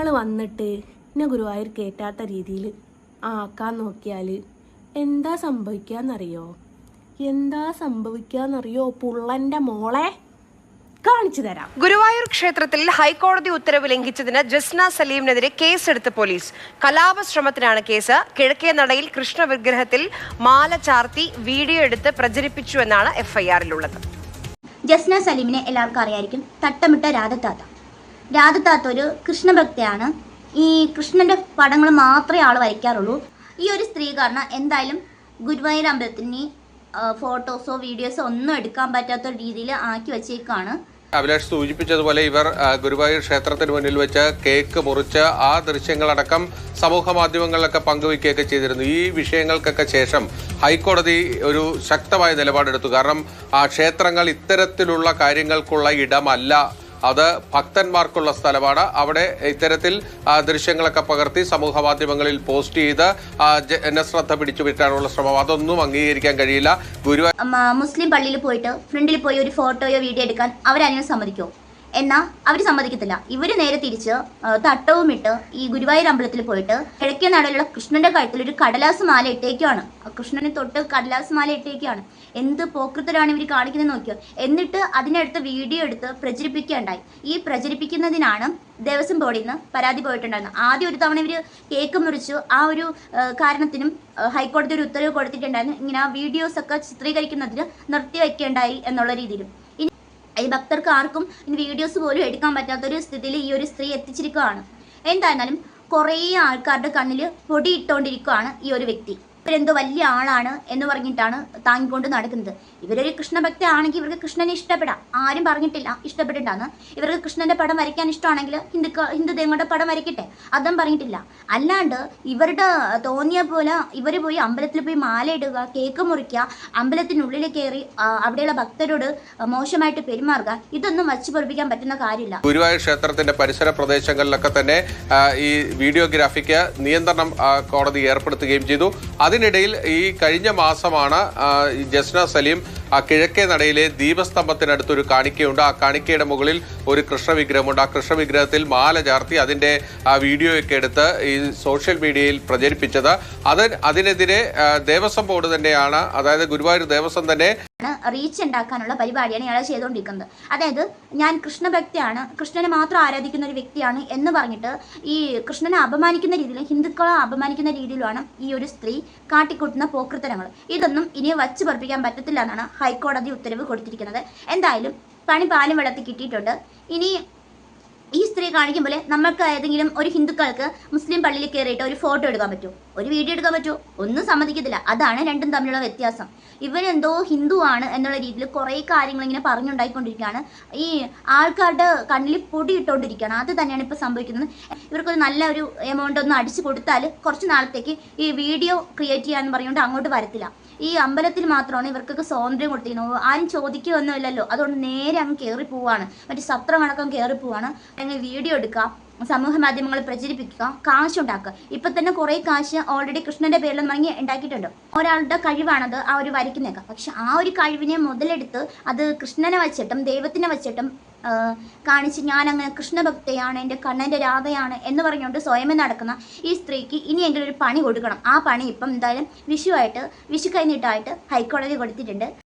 നിങ്ങൾ വന്നിട്ട് എന്നെ ഗുരുവായൂർ കേറ്റാത്ത രീതിയിൽ ആക്കാൻ നോക്കിയാൽ എന്താ സംഭവിക്കാന്നറിയോ? എന്താ സംഭവിക്കാന്നറിയോ പുള്ളന്റെ മോളെ? കാണിച്ചു തരാം. ഗുരുവായൂർ ക്ഷേത്രത്തിൽ ഹൈക്കോടതി ഉത്തരവ് ലംഘിച്ചതിന് ജസ്ന സലീമിനെതിരെ കേസെടുത്ത് പോലീസ്. കലാപശ്രമത്തിനാണ് കേസ്. കിഴക്കേ നടയിൽ കൃഷ്ണ വിഗ്രഹത്തിൽ മാല ചാർത്തി വീഡിയോ എടുത്ത് പ്രചരിപ്പിച്ചു എന്നാണ് എഫ്ഐആറിലുള്ളത്. ജസ്ന സലീമിനെ എല്ലാവർക്കും അറിയായിരിക്കും. തട്ടമിട്ട രാധത്താത്ത രാധത്താത്ത ഒരു കൃഷ്ണഭക്തയാണ്. ഈ കൃഷ്ണന്റെ പടങ്ങൾ മാത്രമേ ആൾ വരയ്ക്കാറുള്ളൂ. ഈ ഒരു സ്ത്രീ കാരണം എന്തായാലും ഗുരുവായൂർ അമ്പലത്തിന് ഫോട്ടോസോ വീഡിയോസോ ഒന്നും എടുക്കാൻ പറ്റാത്ത രീതിയിൽ ആക്കി വെച്ചേക്കാണ്. അഭിലാഷ് സൂചിപ്പിച്ചതുപോലെ ഇവർ ഗുരുവായൂർ ക്ഷേത്രത്തിന് മുന്നിൽ വെച്ച് കേക്ക് മുറിച്ച് ആ ദൃശ്യങ്ങളടക്കം സമൂഹ മാധ്യമങ്ങളിലൊക്കെ പങ്കുവയ്ക്കുകയൊക്കെ ചെയ്തിരുന്നു. ഈ വിഷയങ്ങൾക്കൊക്കെ ശേഷം ഹൈക്കോടതി ഒരു ശക്തമായ നിലപാടെടുത്തു. കാരണം ആ ക്ഷേത്രങ്ങൾ ഇത്തരത്തിലുള്ള കാര്യങ്ങൾക്കുള്ള ഇടമല്ല അത് ഭക്തന്മാർക്കുള്ള സ്ഥലമാണ്. അവിടെ ഇത്തരത്തിൽ ദൃശ്യങ്ങളൊക്കെ പകർത്തി സമൂഹ മാധ്യമങ്ങളിൽ പോസ്റ്റ് ചെയ്ത് ജനശ്രദ്ധ പിടിച്ചുപറ്റാനുള്ള ശ്രമം. അതൊന്നും അംഗീകരിക്കാൻ കഴിയില്ല. ഗുരുവായൂർ മുസ്ലിം പള്ളിയിൽ പോയിട്ട് ഫ്രണ്ടിൽ പോയി ഒരു ഫോട്ടോയോ വീഡിയോ എടുക്കാൻ അവരതിനെ സമ്മതിക്കുമോ എന്നാൽ അവർ സമ്മതിക്കത്തില്ല. ഇവർ നേരെ തിരിച്ച് തട്ടവും ഇട്ട് ഈ ഗുരുവായൂർ അമ്പലത്തിൽ പോയിട്ട് കിഴക്കേ നടയിലുള്ള കൃഷ്ണന്റെ കഴുത്തിൽ ഒരു കടലാസ് മാല ഇട്ടേക്കാണ് കൃഷ്ണന് തൊട്ട് കടലാസ് മാല ഇട്ടേക്കാണ് എന്ത് പോക്കൃത്തരാണ് ഇവർ കാണിക്കുന്നത് നോക്കിയോ? എന്നിട്ട് അതിനടുത്ത് വീഡിയോ എടുത്ത് പ്രചരിപ്പിക്കുകയുണ്ടായി. ഈ പ്രചരിപ്പിക്കുന്നതിനാണ് ദേവസ്വം ബോർഡിൽ നിന്ന് പരാതി പോയിട്ടുണ്ടായിരുന്നത്. ആദ്യം ഒരു തവണ ഇവർ കേക്ക് മുറിച്ചു. ആ ഒരു കാരണത്തിനും ഹൈക്കോടതി ഒരു ഉത്തരവ് കൊടുത്തിട്ടുണ്ടായിരുന്നു. ഇങ്ങനെ ആ വീഡിയോസ് ഒക്കെ ചിത്രീകരിക്കുന്നതിന് നിർത്തിവെക്കേണ്ടായി എന്നുള്ള രീതിയിലും. ഈ ഭക്തർക്ക് ആർക്കും ഇനി വീഡിയോസ് പോലും എടുക്കാൻ പറ്റാത്തൊരു സ്ഥിതിയിൽ ഈ ഒരു സ്ത്രീ എത്തിച്ചിരിക്കുകയാണ്. എന്തായിരുന്നാലും കുറേ ആൾക്കാരുടെ കണ്ണിൽ പൊടി ഇട്ടുകൊണ്ടിരിക്കുകയാണ് ഈ ഒരു വ്യക്തി. ഇവരെന്തോ വലിയ ആളാണ് എന്ന് പറഞ്ഞിട്ടാണ് താങ്ങിക്കൊണ്ട് നടക്കുന്നത്. ഇവരൊരു കൃഷ്ണഭക്തി ആണെങ്കിൽ ഇവർക്ക് കൃഷ്ണനെ ഇഷ്ടപ്പെടാം. ആരും പറഞ്ഞിട്ടില്ല ഇഷ്ടപ്പെട്ടിട്ടാണ് ഇവർക്ക് കൃഷ്ണന്റെ പടം വരയ്ക്കാൻ ഇഷ്ടമാണെങ്കിൽ ഹിന്ദുക്ക ഹിന്ദു ദൈവങ്ങളുടെ പടം വരയ്ക്കട്ടെ. അതും പറഞ്ഞിട്ടില്ല. അല്ലാണ്ട് ഇവരുടെ തോന്നിയ പോലെ ഇവർ പോയി അമ്പലത്തിൽ പോയി മാല ഇടുക കേക്ക് മുറിക്കുക അമ്പലത്തിനുള്ളിൽ കയറി അവിടെയുള്ള ഭക്തരോട് മോശമായിട്ട് പെരുമാറുക ഇതൊന്നും വച്ചു പൊറിപ്പിക്കാൻ പറ്റുന്ന കാര്യമില്ല. ഗുരുവായൂർ ക്ഷേത്രത്തിന്റെ പരിസര പ്രദേശങ്ങളിലൊക്കെ തന്നെ ഈ വീഡിയോഗ്രാഫിക്ക് നിയന്ത്രണം കോടതി ഏർപ്പെടുത്തുകയും ചെയ്തു. അതിനിടയിൽ ഈ കഴിഞ്ഞ മാസമാണ് ജസ്ന സലീം ആ കിഴക്കേ നടയിലെ ദീപസ്തംഭത്തിനടുത്ത് ഒരു കാണിക്കയുണ്ട്. ആ കാണിക്കയുടെ മുകളിൽ ഒരു കൃഷ്ണവിഗ്രഹമുണ്ട്. ആ കൃഷ്ണവിഗ്രഹത്തിൽ മാല ചാർത്തി അതിന്റെ ആ വീഡിയോയൊക്കെ എടുത്ത് ഈ സോഷ്യൽ മീഡിയയിൽ പ്രചരിപ്പിച്ചത്. അത് അതിനെതിരെ ദേവസ്വം ബോർഡ് തന്നെയാണ് അതായത് ഗുരുവായൂർ ദേവസ്വം തന്നെ റീച്ച് ഉണ്ടാക്കാനുള്ള പരിപാടിയാണ് ഇയാൾ ചെയ്തുകൊണ്ടിരിക്കുന്നത് അതായത് ഞാൻ കൃഷ്ണഭക്തിയാണ് കൃഷ്ണനെ മാത്രം ആരാധിക്കുന്ന ഒരു വ്യക്തിയാണ് എന്ന് പറഞ്ഞിട്ട് ഈ കൃഷ്ണനെ അപമാനിക്കുന്ന രീതിയിലും ഹിന്ദുക്കളെ അപമാനിക്കുന്ന രീതിയിലുമാണ് ഈ ഒരു സ്ത്രീ കാട്ടിക്കൂട്ടുന്ന പോക്കൃത്തരങ്ങൾ ഇതൊന്നും ഇനി വച്ച് പറപ്പിക്കാൻ പറ്റത്തില്ല എന്നാണ് ഹൈക്കോടതി ഉത്തരവ് കൊടുത്തിരിക്കുന്നത്. എന്തായാലും പണി പാലും വെള്ളത്തിൽ കിട്ടിയിട്ടുണ്ട്. ഇനി ഈ സ്ത്രീ കാണിക്കുമ്പോൾ നമ്മൾക്ക് ഏതെങ്കിലും ഒരു ഹിന്ദുക്കൾക്ക് മുസ്ലിം പള്ളിയിൽ കയറിയിട്ട് ഒരു ഫോട്ടോ എടുക്കാൻ പറ്റുമോ? ഒരു വീഡിയോ എടുക്കാൻ പറ്റുമോ? ഒന്നും സമ്മതിക്കത്തില്ല. അതാണ് രണ്ടും തമ്മിലുള്ള വ്യത്യാസം. ഇവരെന്തോ ഹിന്ദു ആണ് എന്നുള്ള രീതിയിൽ കുറേ കാര്യങ്ങൾ ഇങ്ങനെ പറഞ്ഞുണ്ടായിക്കൊണ്ടിരിക്കുകയാണ്. ഈ ആൾക്കാരുടെ കണ്ണിൽ പൊടി ഇട്ടുകൊണ്ടിരിക്കുകയാണ് അത് തന്നെയാണ് ഇപ്പോൾ സംഭവിക്കുന്നത്. ഇവർക്കൊരു നല്ല ഒരു എമൗണ്ട് ഒന്ന് അടിച്ചു കൊടുത്താൽ കുറച്ച് നാളത്തേക്ക് ഈ വീഡിയോ ക്രിയേറ്റ് ചെയ്യാന്ന് പറഞ്ഞുകൊണ്ട് അങ്ങോട്ട് വരത്തില്ല. ഈ അമ്പലത്തിൽ മാത്രമാണ് ഇവർക്കൊക്കെ സ്വാതന്ത്ര്യം കൊടുത്തിരിക്കുന്നത്. ആരും ചോദിക്കുകയൊന്നുമില്ലല്ലോ. അതുകൊണ്ട് നേരെ അങ്ങ് കയറി പോവാണ്. മറ്റേ സത്രമടക്കം കയറി പോവാണ്. അങ്ങ് വീഡിയോ എടുക്കുക സമൂഹ മാധ്യമങ്ങളിൽ പ്രചരിപ്പിക്കുക കാശുണ്ടാക്കുക. ഇപ്പൊ തന്നെ കുറെ കാശ് ഓൾറെഡി കൃഷ്ണന്റെ പേരിൽ വാങ്ങി ഉണ്ടാക്കിയിട്ടുണ്ട്. ഒരാളുടെ കഴിവാണത് ആ ഒരു വരയ്ക്കുന്നേക്കാം. പക്ഷെ ആ ഒരു കഴിവിനെ മുതലെടുത്ത് അത് കൃഷ്ണനെ വച്ചിട്ടും ദൈവത്തിനെ വച്ചിട്ടും കാണിച്ച് ഞാൻ അങ്ങനെ കൃഷ്ണഭക്തയാണ് എന്റെ കണ്ണന്റെ രാധയാണ് എന്ന് പറഞ്ഞുകൊണ്ട് സ്വയമേ നടക്കുന്ന ഈ സ്ത്രീക്ക് ഇനിയെങ്കിലും ഒരു പണി കൊടുക്കണം. ആ പണി ഇപ്പം എന്തായാലും വിഷുവായിട്ട് വിഷു കൈനീട്ടമായിട്ട് ഹൈക്കോടതി കൊടുത്തിട്ടുണ്ട്.